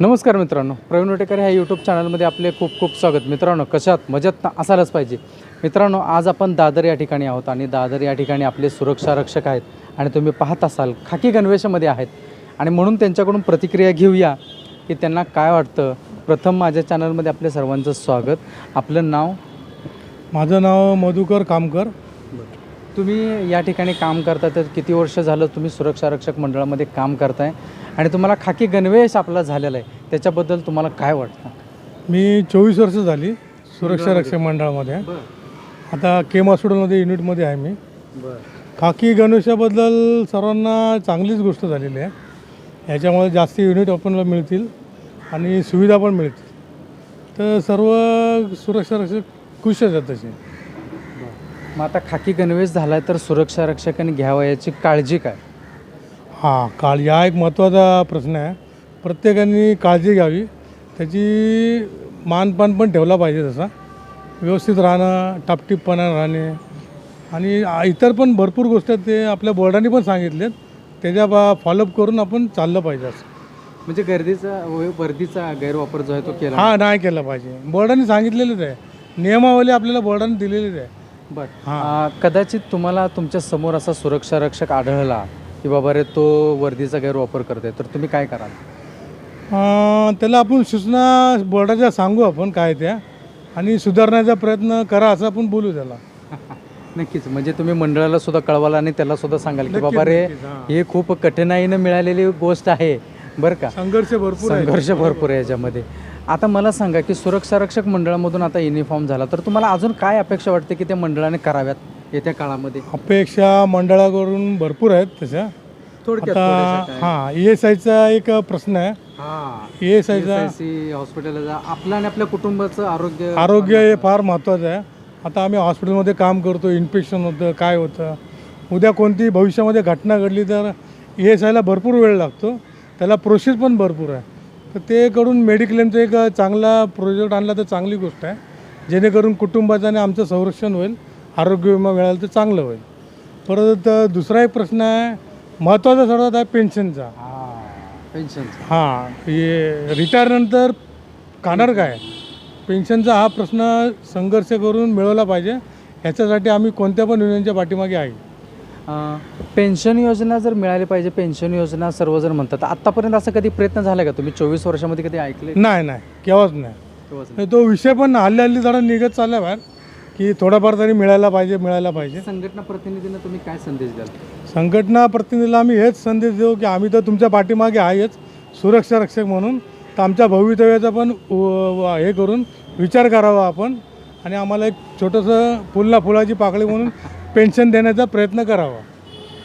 नमस्कार मित्रांनो प्रवीण वटेकर ह्या यूट्यूब चॅनलमध्ये आपले खूप खूप स्वागत. मित्रांनो कशात मजेत ना असायलाच पाहिजे. मित्रांनो आज आपण दादर या ठिकाणी आहोत आणि दादर या ठिकाणी आपले सुरक्षा रक्षक आहेत आणि तुम्ही पाहत असाल खाकी गणवेशामध्ये आहेत. आणि म्हणून त्यांच्याकडून प्रतिक्रिया घेऊया की त्यांना काय वाटतं. प्रथम माझ्या चॅनलमध्ये आपल्या सर्वांचं स्वागत. आपलं नाव? माझं नाव मधुकर कामकर. तुम्ही या ठिकाणी काम करता तर किती वर्ष झालं तुम्ही सुरक्षा रक्षक मंडळामध्ये काम करताय? आणि तुम्हाला खाकी गणवेश आपला झालेला आहे. त्याच्याबद्दल तुम्हाला काय वाटतं? मी चोवीस वर्ष झाली सुरक्षा रक्षक मंडळामध्ये. आता केम हॉस्पिटलमध्ये युनिटमध्ये आहे मी. खाकी गणेशाबद्दल सर्वांना चांगलीच गोष्ट झालेली आहे. याच्यामुळे जास्ती युनिट आपल्याला मिळतील आणि सुविधा पण मिळतील. तर सर्व सुरक्षा रक्षक खुश आहेत तसे. मग आता खाकी गणवेश झाला तर सुरक्षा रक्षकांनी घ्यावा याची काळजी काय? हां काळ हा एक महत्त्वाचा प्रश्न आहे. प्रत्येकाने काळजी घ्यावी. त्याची मानपान पण ठेवला पाहिजे तसा. व्यवस्थित राहणं टापटीपणा राहणे. आणि इतर पण भरपूर गोष्टी आहेत ते आपल्या बोर्डाने पण सांगितलेत. त्याच्या बा फॉलोअप करून आपण चाललं पाहिजे असं. म्हणजे गर्दीचा व- वर्दीचा गैरवापर जो आहे तो केला हां नाही केलं पाहिजे. बोर्डाने सांगितलेलंच आहे. नियमावली आपल्याला बोर्डाने दिलेलीच आहे. बरं. कदाचित तुम्हाला तुमच्यासमोर असा सुरक्षा रक्षक आढळला की बाबा रे तो वर्दीचा गैरवापर करतोय. तर तुम्ही काय कराल? त्याला आपण सूचना बोर्डाच्या सांगू आपण काय त्या. आणि सुधारण्याचा प्रयत्न करा असं आपण बोलू त्याला. नक्कीच. म्हणजे तुम्ही मंडळाला सुद्धा कळवाल आणि त्याला सुद्धा सांगाल की बाबा रे हां. खूप कठीणाईनं मिळालेली गोष्ट आहे. बरं का? संघर्ष भरपूर संघर्ष भरपूर आहे याच्यामध्ये. आता मला सांगा की सुरक्षा रक्षक मंडळामधून आता युनिफॉर्म झाला तर तुम्हाला अजून काय अपेक्षा वाटते की त्या मंडळाने कराव्यात येत्या काळामध्ये? अपेक्षा मंडळाकडून भरपूर आहेत तशा. थोडक्यात हां ई एस आयचा एक प्रश्न आहे. ई एस आयचा हॉस्पिटलला जा. आपलं आणि आपल्या कुटुंबाचं आरोग्य आरोग्य हे फार महत्त्वाचं आहे. आता आम्ही हॉस्पिटलमध्ये काम करतो इन्फेक्शन होतं काय होतं. उद्या कोणती भविष्यामध्ये घटना घडली तर ई एस आयला भरपूर वेळ लागतो. त्याला प्रोसेस पण भरपूर आहे. तर ते करून मेडिक्लेमचं एक चांगला प्रोजेक्ट आणला तर चांगली गोष्ट आहे. जेणेकरून कुटुंबाचं आणि आमचं संरक्षण होईल आरोग्य विमा मिळाला तर चांगलं होईल. परत दुसरा एक प्रश्न आहे महत्त्वाचा सर्वात आहे पेन्शनचा पेन्शन हां हे रिटायरनंतर खाणार काय? पेन्शनचा हा प्रश्न संघर्ष करून मिळवला पाहिजे. ह्याच्यासाठी आम्ही कोणत्या पण युनियनच्या पाठीमागे आहे. पेन्शन योजना जर मिळाली पाहिजे पेन्शन योजना सर्वजण म्हणतात. आतापर्यंत असं कधी प्रयत्न झाला का? तुम्ही चोवीस वर्षामध्ये कधी ऐकले नाही नाही. केव्हाच नाही. तो विषय पण हल्ली हल्ली जरा निघत चालला बाहेर की थोडाफार तरी मिळायला पाहिजे मिळायला पाहिजे. संघटना प्रतिनिधींना तुम्ही काय संदेश द्याल? संघटना प्रतिनिधीला आम्ही हेच संदेश देऊ की आम्ही तर तुमच्या पाठीमागे आहेच सुरक्षा रक्षक म्हणून. तर आमच्या भवितव्याचा पण उ- व- हे करून विचार करावा आपण. आणि आम्हाला एक छोटंसं फुलला फुलाची पाकळी म्हणून पेन्शन देण्याचा प्रयत्न करावा.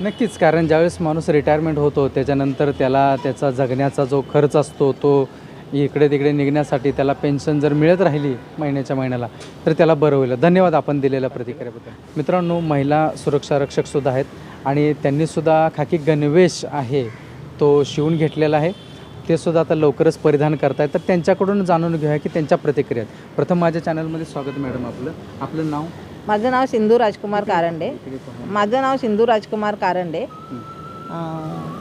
नक्कीच कारण ज्यावेळेस माणूस रिटायरमेंट होतो त्याच्यानंतर त्याला त्याचा जगण्याचा जो खर्च असतो तो इकडे तिकडे निघण्यासाठी त्याला पेन्शन जर मिळत राहिली महिन्याच्या महिन्याला तर त्याला बरं होईल. धन्यवाद आपण दिलेल्या प्रतिक्रियाबद्दल. मित्रांनो महिला सुरक्षा रक्षकसुद्धा आहेत आणि त्यांनीसुद्धा खाकी गणवेश आहे तो शिवून घेतलेला आहे. ते सुद्धा आता लवकरच परिधान करतायत. तर त्यांच्याकडून जाणून घेऊया की त्यांच्या प्रतिक्रिया आहेत. प्रथम माझ्या चॅनलमध्ये स्वागत मॅडम आपलं. आपलं नाव? माझं नाव सिंधू राजकुमार कारंडे. माझं नाव सिंधू राजकुमार कारंडे.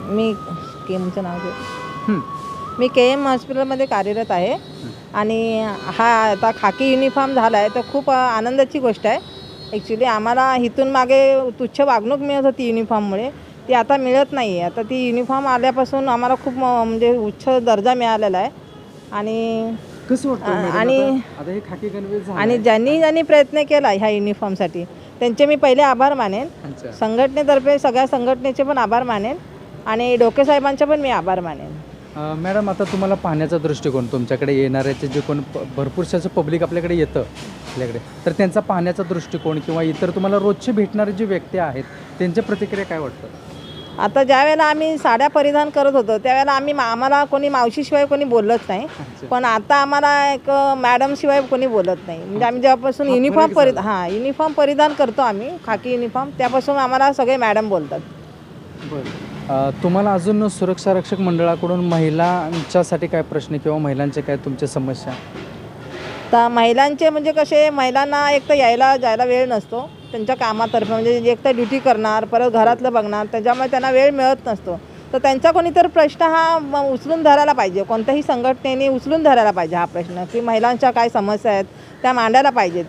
मी केमचं नाव. मी के एम हॉस्पिटलमध्ये कार्यरत आहे. आणि हा आता खाकी युनिफॉर्म झाला आहे तर खूप आनंदाची गोष्ट आहे. ॲक्च्युली आम्हाला इथून मागे तुच्छ वागणूक मिळत होती युनिफॉर्ममुळे ती आता मिळत नाही आहे आता ती युनिफॉर्म आल्यापासून आम्हाला खूप म- म्हणजे उच्च दर्जा मिळालेला आहे. आणि कसं वाटतं आ- मॅडम? आणि- आता- आता हे खाकी गणवेश झालं आणि ज्यांनी ज्यांनी प्रयत्न केला ह्या युनिफॉर्मसाठी त्यांचे मी पहिले आभार मानेन. संघटनेतर्फे सगळ्या संघटनेचे पण आभार मानेन. आणि डोके साहेबांचे पण मी आभार मानेन. अ, मॅडम आता तुम्हाला पाहण्याचा दृष्टिकोन तुमच्याकडे येणाऱ्याचे जे कोण प- भरपूरसे असं पब्लिक आपल्याकडे येतं आपल्याकडे तर त्यांचा पाहण्याचा दृष्टिकोन किंवा इतर तुम्हाला रोजचे भेटणारे जे व्यक्ती आहेत त्यांच्या प्रतिक्रिया काय वाटतं? आता ज्या वेळेला आम्ही साड्या परिधान करत होतो त्यावेळेला आम्ही आम्हाला कोणी मावशीशिवाय कोणी बोलत नाही. पण आता आम्हाला एक मॅडमशिवाय कोणी बोलत नाही. म्हणजे आम्ही जेव्हापासून युनिफॉर्म परि हां युनिफॉर्म परिधान करतो आम्ही खाकी युनिफॉर्म त्यापासून आम्हाला सगळे मॅडम बोलतात. बरं. तुम्हाला अजून सुरक्षा रक्षक मंडळाकडून महिलांच्यासाठी काय प्रश्न किंवा महिलांचे काय तुमच्या समस्या? तर महिलांचे म्हणजे कसे महिलांना एक तर यायला जायला वेळ नसतो. त्यांच्या कामातर्फे म्हणजे एक तर ड्युटी करणार परत घरातलं बघणार त्याच्यामुळे त्यांना वेळ मिळत नसतो. तर त्यांचा कोणीतरी प्रश्न हा उचलून धरायला पाहिजे. कोणत्याही संघटनेने उचलून धरायला पाहिजे हा प्रश्न की महिलांच्या काय समस्या आहेत त्या मांडायला पाहिजेत.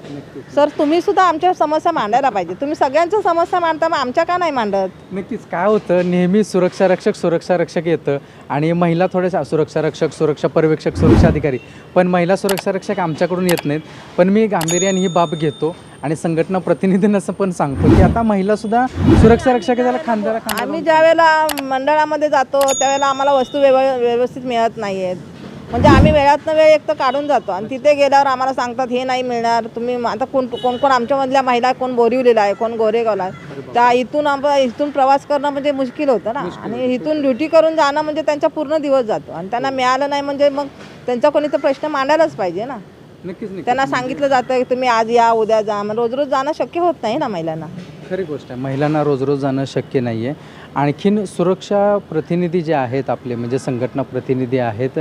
सर तुम्ही सुद्धा आमच्या समस्या मांडायला पाहिजे. तुम्ही सगळ्यांच्या समस्या मांडता मग आमच्या का नाही मांडत? नक्कीच. काय होतं नेहमी सुरक्षा रक्षक सुरक्षा रक्षक येतं आणि महिला थोड्याशा सुरक्षा रक्षक सुरक्षा पर्यवेक्षक सुरक्षा अधिकारी. पण महिला सुरक्षा रक्षक आमच्याकडून येत नाहीत. पण मी गांभीर्याने ही बाब घेतो आणि संघटना प्रतिनिधींना असं पण सांगतो की आता महिलासुद्धा सुरक्षा रक्षक त्याला खांद्याला खांदा आम्ही ज्या वेळेला मंडळामध्ये जातो त्यावेळेला आम्हाला वस्तू व्यव व्यवस्थित मिळत नाही आहेत म्हणजे आम्ही वेळातनं वेळ एक तर काढून जातो. आणि तिथे गेल्यावर आम्हाला सांगतात हे नाही मिळणार. तुम्ही आता कोण कोण कोण आमच्यामधल्या महिला कोण बोरिवलेला आहे कोण गोरेगावला आहे? त्या इथून आम इथून प्रवास करणं म्हणजे मुश्किल होतं ना. आणि इथून ड्युटी करून जाणं म्हणजे त्यांचा पूर्ण दिवस जातो. आणि त्यांना मिळालं नाही म्हणजे मग त्यांचा कोणी तर प्रश्न मांडायलाच पाहिजे ना. नक्कीच त्यांना सांगितलं जातं की तुम्ही आज या उद्या जा. मग रोज रोज जाणं शक्य होत नाही ना महिलांना. खरी गोष्ट आहे. महिलांना रोज रोज जाणं शक्य नाही आहे आणखीन सुरक्षा प्रतिनिधी जे आहेत आपले म्हणजे संघटना प्रतिनिधी आहेत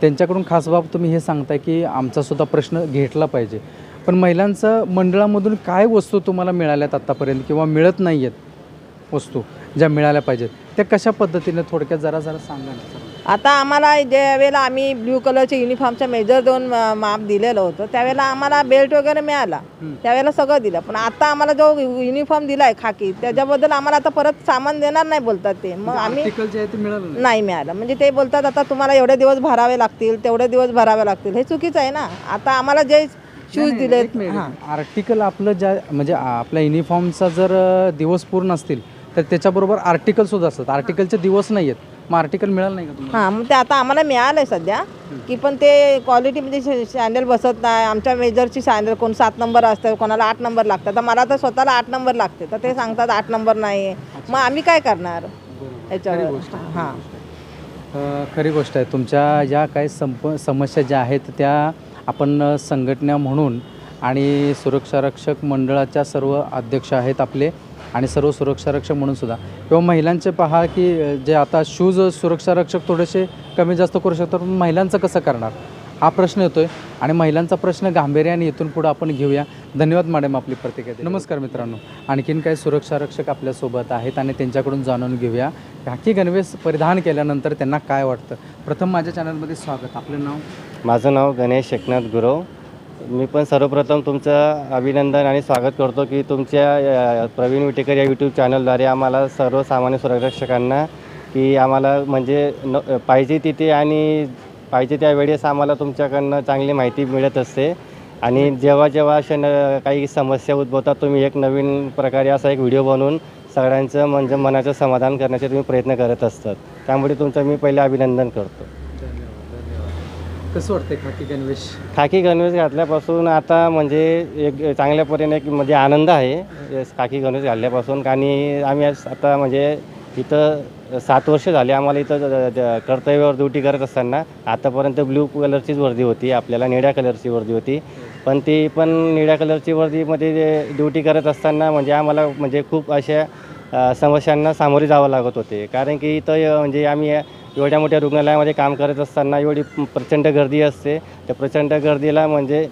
त्यांच्याकडून खास बाब तुम्ही हे सांगताय की आमचासुद्धा प्रश्न घेतला पाहिजे. पण महिलांचं मंडळामधून काय वस्तू तुम्हाला मिळाल्यात आत्तापर्यंत किंवा मिळत नाही आहेत वस्तू ज्या मिळाल्या पाहिजेत त्या कशा पद्धतीने थोडक्यात जरा जरा सांगा ना आता आम्हाला ज्या वेळेला आम्ही ब्ल्यू कलरच्या युनिफॉर्मच्या मेजर दोन माप दिलेलं होतं त्यावेळेला आम्हाला बेल्ट वगैरे मिळाला. त्यावेळेला सगळं दिलं. पण आता आम्हाला जो युनिफॉर्म दिला आहे खाकी त्याच्याबद्दल आम्हाला आता परत सामान देणार नाही बोलतात ते. मग आम्ही आर्टिकल जे आहे ते मिळालं नाही. नाही मिळालं. म्हणजे ते बोलतात आता तुम्हाला एवढे दिवस भरावे लागतील तेवढे दिवस भरावे लागतील. हे चुकीचं आहे ना. आता आम्हाला जे शूज दिलेत हां. आर्टिकल आपलं ज्या म्हणजे आपल्या युनिफॉर्मचा जर दिवस पूर्ण असतील तर त्याच्याबरोबर आर्टिकल सुद्धा असतात. आर्टिकलचे दिवस नाही आहेत. मग आर्टिकल मिळालं नाही का तुम्हाला? हां मग ते आता आम्हाला मिळालं आहे सध्या. की पण ते क्वालिटी म्हणजे सँडल बसत नाही. आमच्या मेजरची सँडल कोण सात नंबर असतं कोणाला आठ नंबर लागतं तर मला तर स्वतःला आठ नंबर लागते. तर ते सांगतात आठ नंबर नाही आहे मग आम्ही काय करणार? याच्यावर. हां. अ, खरी गोष्ट आहे. तुमच्या ज्या काही संप समस्या ज्या आहेत त्या आपण संघटना म्हणून आणि सुरक्षा रक्षक मंडळाच्या सर्व अध्यक्ष आहेत आपले. आणि सर्व सुरक्षा रक्षक म्हणून सुद्धा. किंवा महिलांचे पहा की जे आता शूज सुरक्षा रक्षक थोडेसे कमी जास्त करू शकतात पण महिलांचं कसं करणार? हा प्रश्न येतोय आणि महिलांचा प्रश्न गांभीर्याने इथून पुढं आपण घेऊया. धन्यवाद मॅडम आपली प्रतिक्रिया. नमस्कार मित्रांनो. आणखीन काही सुरक्षा रक्षक आपल्यासोबत आहेत आणि त्यांच्याकडून जाणून घेऊया. खाकी गणवेश परिधान केल्यानंतर त्यांना काय वाटतं? प्रथम माझ्या चॅनलमध्ये स्वागत. आपलं नाव? माझं नाव गणेश एकनाथ गुरव. मी पण सर्वप्रथम तुमचं अभिनंदन आणि स्वागत करतो की तुमच्या प्रवीण विटेकर या यूट्यूब चॅनलद्वारे आम्हाला सर्वसामान्य सुरक्षकांना की आम्हाला म्हणजे न पाहिजे तिथे आणि पाहिजे त्यावेळेस आम्हाला तुमच्याकडनं चांगली माहिती मिळत असते. आणि जेव्हा जेव्हा अशा न काही समस्या उद्भवतात तुम्ही एक नवीन प्रकारे असा एक व्हिडिओ बनवून सगळ्यांचं म्हणजे मनाचं समाधान करण्याचे तुम्ही प्रयत्न करत असतात. त्यामुळे तुमचं मी पहिले अभिनंदन करतो. कसं वाटतंय खाकी गणवेश? खाकी गणवेश घातल्यापासून आता म्हणजे एक चांगल्या परीने एक म्हणजे आनंद आहे. खाकी गणवेश घातल्यापासून. आणि आम्ही आज आता म्हणजे इथं सात वर्ष झाले आम्हाला इथं कर्तव्यावर ड्युटी करत असताना. आतापर्यंत ब्ल्यू कलरचीच वर्दी होती. आपल्याला निळ्या कलरची वर्दी होती. पण ती पण निळ्या कलरची वर्दीमध्ये ड्युटी करत असताना म्हणजे आम्हाला म्हणजे खूप अशा समस्यांना सामोरे जावं लागत होते. कारण की इथं म्हणजे आम्ही एवढ्या मोठ्या रुग्णालयामध्ये काम करत असताना एवढी प्रचंड गर्दी असते. त्या प्रचंड गर्दीला म्हणजे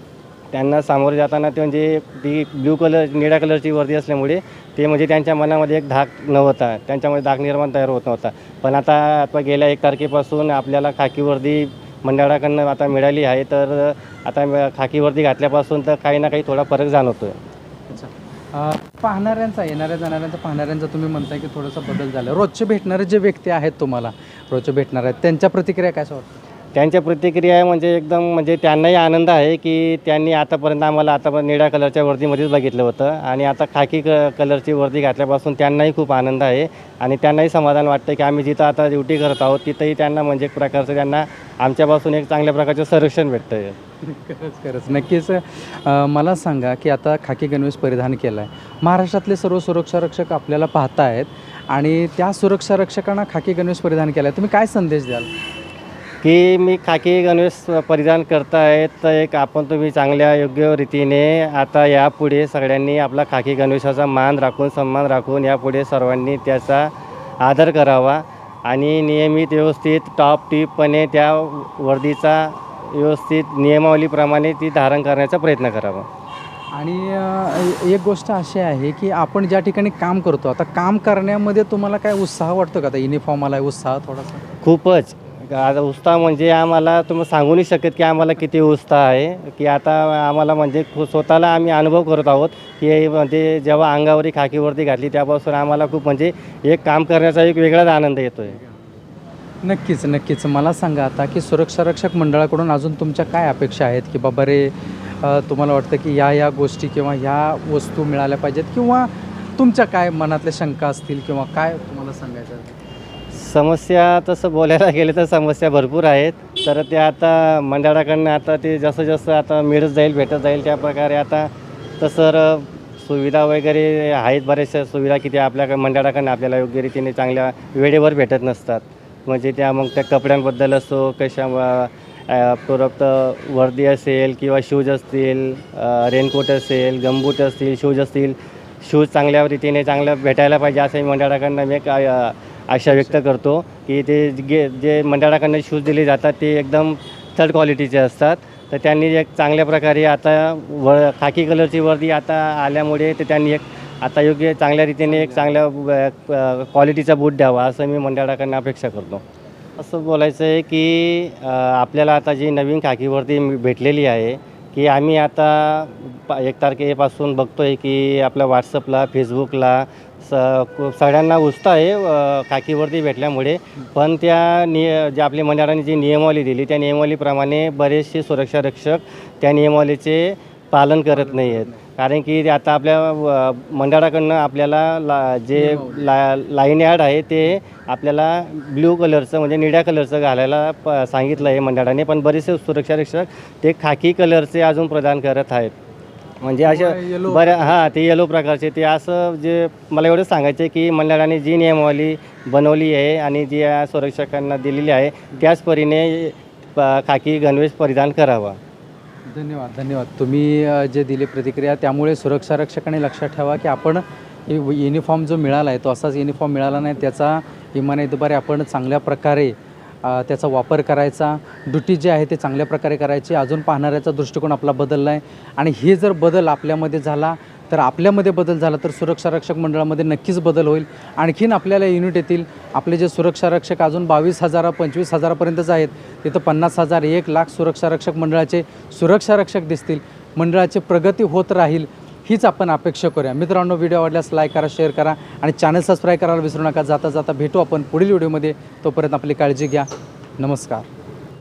त्यांना सामोरे जाताना ते म्हणजे ती ब्ल्यू कलर निळ्या कलरची वर्दी असल्यामुळे ते म्हणजे त्यांच्या मनामध्ये एक धाक नव्हता. त्यांच्यामध्ये धाक निर्माण तयार होत नव्हता. पण आता आता गेल्या एक तारखेपासून आपल्याला खाकी वर्दी मंडळाकडनं आता मिळाली आहे. तर आता खाकी वर्दी घातल्यापासून तर काही ना काही थोडा फरक जाणवतो आहे पाहणाऱ्यांचा येणाऱ्या जाणाऱ्यांचा पाहणाऱ्यांचा तुम्ही म्हणताय की थोडासा बदल झाला. रोजचे भेटणारे जे व्यक्ती आहेत तुम्हाला रोजचे भेटणारे आहेत त्यांच्या प्रतिक्रिया काय वाटतं? त्यांच्या प्रतिक्रिया म्हणजे एकदम म्हणजे त्यांनाही आनंद आहे की त्यांनी आतापर्यंत आम्हाला आता निळ्या कलरच्या वर्दीमध्येच बघितलं होतं. आणि आता खाकी क कलरची वर्दी घातल्यापासून त्यांनाही खूप आनंद आहे. आणि त्यांनाही समाधान वाटतं की आम्ही जिथं आता ड्युटी करत आहोत तिथंही त्यांना म्हणजे एक प्रकारचं त्यांना आमच्यापासून एक चांगल्या प्रकारचं संरक्षण भेटतं आहे खरंच खरंच. नक्कीच अ, मला सांगा की आता खाकी गणवेश परिधान केला आहे महाराष्ट्रातले सर्व सुरक्षा रक्षक आपल्याला पाहतायत आणि त्या सुरक्षा रक्षकांना खाकी गणवेश परिधान केला आहे तुम्ही काय संदेश द्याल? की मी खाकी गणवेश परिधान करतायत तर एक आपण तुम्ही चांगल्या योग्य रीतीने आता यापुढे सगळ्यांनी आपला खाकी गणवेशाचा मान राखून सन्मान राखून यापुढे सर्वांनी त्याचा आदर करावा आणि नियमित व्यवस्थित टॉप टीपपणे त्या वर्दीचा व्यवस्थित नियमावलीप्रमाणे ती धारण करण्याचा प्रयत्न करावा. आणि एक गोष्ट अशी आहे की आपण ज्या ठिकाणी काम करतो आता काम करण्यामध्ये तुम्हाला काय उत्साह वाटतो का? आता युनिफॉर्म आला उत्साह थोडासा? खूपच. आता उत्साह म्हणजे आम्हाला तुम्ही सांगू नाही शकत की आम्हाला किती उत्साह आहे. की आता आम्हाला म्हणजे स्वतःला आम्ही अनुभव करत आहोत की म्हणजे जेव्हा अंगावरी खाकीवरती घातली त्यापासून आम्हाला खूप म्हणजे एक काम करण्याचा एक वेगळाच आनंद येतो आहे नक्कीच नक्कीच. मला सांगा आता की सुरक्षा रक्षक मंडळाकडून अजून तुमच्या काय अपेक्षा आहेत? की बाबा रे तुम्हाला वाटतं की या या गोष्टी किंवा ह्या वस्तू मिळाल्या पाहिजेत किंवा तुमच्या काय मनातल्या शंका असतील किंवा काय समस्या तसं बोलायला गेलं तर समस्या भरपूर आहेत. तर ते आता मंडळाकडनं आता ते जसं जसं आता मिळत जाईल भेटत जाईल त्या प्रकारे आता तसं सुविधा वगैरे आहेत बऱ्याचशा सुविधा की त्या आपल्या मंडळाकडनं आपल्याला योग्य रीतीने चांगल्या वेळेवर भेटत नसतात. म्हणजे त्या मग त्या कपड्यांबद्दल असो कशा परत वर्दी असेल किंवा शूज असतील रेनकोट असेल गमबूट असतील शूज असतील शूज चांगल्या रीतीने चांगलं भेटायला पाहिजे असंही मंडळाकडनं मी एक आशा व्यक्त करतो की ते गे जे मंडळाकडनं शूज दिले जातात ते एकदम थर्ड क्वालिटीचे असतात. तर त्यांनी एक चांगल्या प्रकारे आता व खाकी कलरची वर्दी आता आल्यामुळे ते त्यांनी एक आता योग्य चांगल्या रीतीने एक चांगल्या क्वालिटीचा बूट द्यावा असं मी मंडळाकडनं अपेक्षा करतो. असं बोलायचं आहे की आपल्याला आता जी नवीन खाकीवरती भेटलेली आहे की आम्ही आता एक तारखेपासून बघतो आहे की आपल्या व्हॉट्सअपला फेसबुकला स सगळ्यांना उत्साह आहे खाकीवरती भेटल्यामुळे. पण त्या निय जे आपल्या मंडळाने जी नियमावली दिली त्या नियमावलीप्रमाणे बरेचसे सुरक्षा रक्षक त्या नियमावलीचे पालन करत नाही आहेत कारण की ते आता आपल्या मंडळाकडनं आपल्याला ला जे ला लाईन ॲड आहे ते आपल्याला ब्ल्यू कलरचं म्हणजे निळ्या कलरचं घालायला प सांगितलं आहे मंडळाने. पण बरेचसे सुरक्षा रक्षक ते खाकी कलरचे अजून प्रदान करत आहेत. म्हणजे अशा बऱ्या हां ते येलो प्रकारचे. ते असं जे मला एवढं सांगायचं आहे की मंडळाने जी नियमावली बनवली आहे आणि जी या सुरक्षकांना दिलेली आहे त्याच परीने खाकी गणवेश परिधान करावा. धन्यवाद धन्यवाद. तुम्ही जे दिली प्रतिक्रिया त्यामुळे सुरक्षा रक्षकाने लक्षात ठेवा की आपण युनिफॉर्म जो मिळाला आहे तो असाच युनिफॉर्म मिळाला नाही त्याचा इमानीद्वारे आपण चांगल्या प्रकारे त्याचा वापर करायचा ड्युटी जे आहे ते चांगल्या प्रकारे करायची अजून पाहणाऱ्याचा दृष्टिकोन आपला बदलला आहे. आणि हे जर बदल आपल्यामध्ये झाला तर आपल्यामध्ये बदल झाला तर सुरक्षा रक्षक मंडळामध्ये नक्कीच बदल होईल. आणखीन आपल्याला युनिट येतील. आपले जे सुरक्षा रक्षक अजून बावीस हजार पंचवीस हजारापर्यंतच आहेत. तिथं पन्नास हजार एक लाख सुरक्षा रक्षक मंडळाचे सुरक्षा रक्षक दिसतील. मंडळाची प्रगती होत राहील. हीच आपण अपेक्षा करूया. मित्रांनो व्हिडिओ आवडल्यास लाईक करा शेअर करा आणि चॅनल सबस्क्राईब करायला विसरू नका. जाता जाता भेटू आपण पुढील व्हिडिओमध्ये तोपर्यंत आपली काळजी घ्या. नमस्कार.